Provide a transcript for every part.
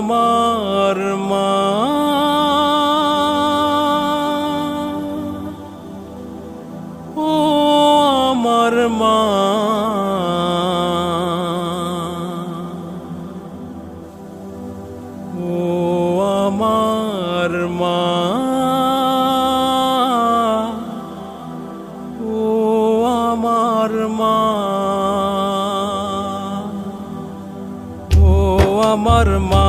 আমার মা। ও আমার মা। ও আমার মা। আমার মা,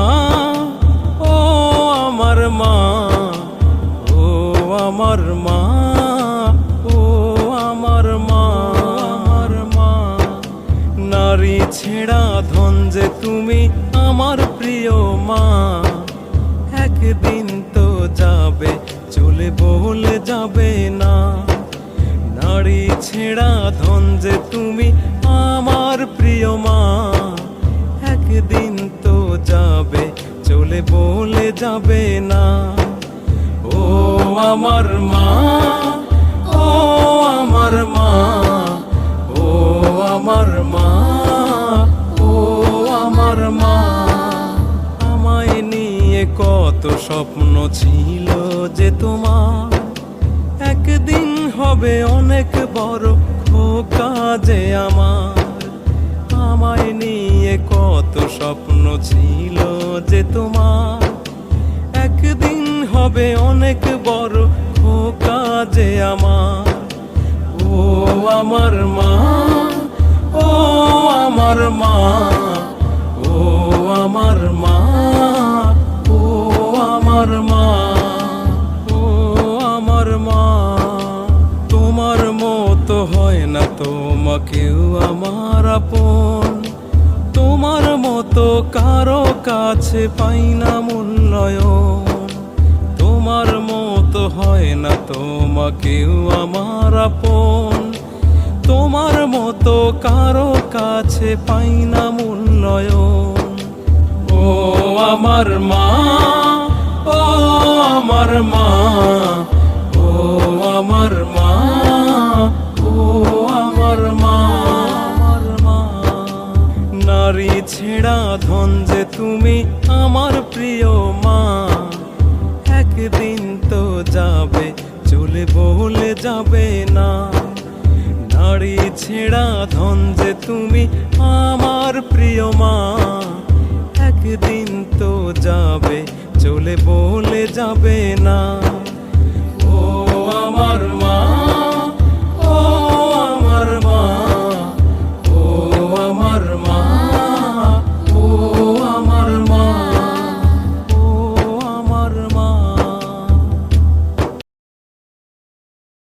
ও আমার মা, ও আমার মা, ও আমার মা আমার মা। নারী ছেড়া ধন যে তুমি আমার প্রিয় মা, একদিন তো যাবে, চলে বলে যাবে না। নারী ছেড়া ধন যে তুমি আমার প্রিয় মা, একদিন যাবে চলে বলে যাবে না। ও আমার মা, ও আমার মা, ও আমার মা, ও আমার মা। আমায় নিয়ে কত স্বপ্ন ছিল যে তোমার। একদিন হবে অনেক বড় খোকা যে আমার। কত স্বপ্ন ছিল যে তোমার। একদিন হবে অনেক বড় খোকা যে আমার। ও আমার মা, ও আমার মা, ও আমার মা, ও আমার মা, ও আমার মা। তোমার মতো হয় না তোমাকেও আমার আপন। তোমার মতো কারও কাছে পাই না মূল্যায়ন। তোমার মতো হয় না তোমাকেও আমার আপন। তোমার মতো কারও কাছে পাই না মূল্যায়ন। ও আমার মা, ও আমার মা। ছেড়া ধন যে তুমি আমার প্রিয় মা। একদিন তো যাবে, চলে বলে যাবে না। নারী ছেঁড়া ধন যে তুমি আমার প্রিয় মা। একদিন তো যাবে, চলে বলে যাবে না।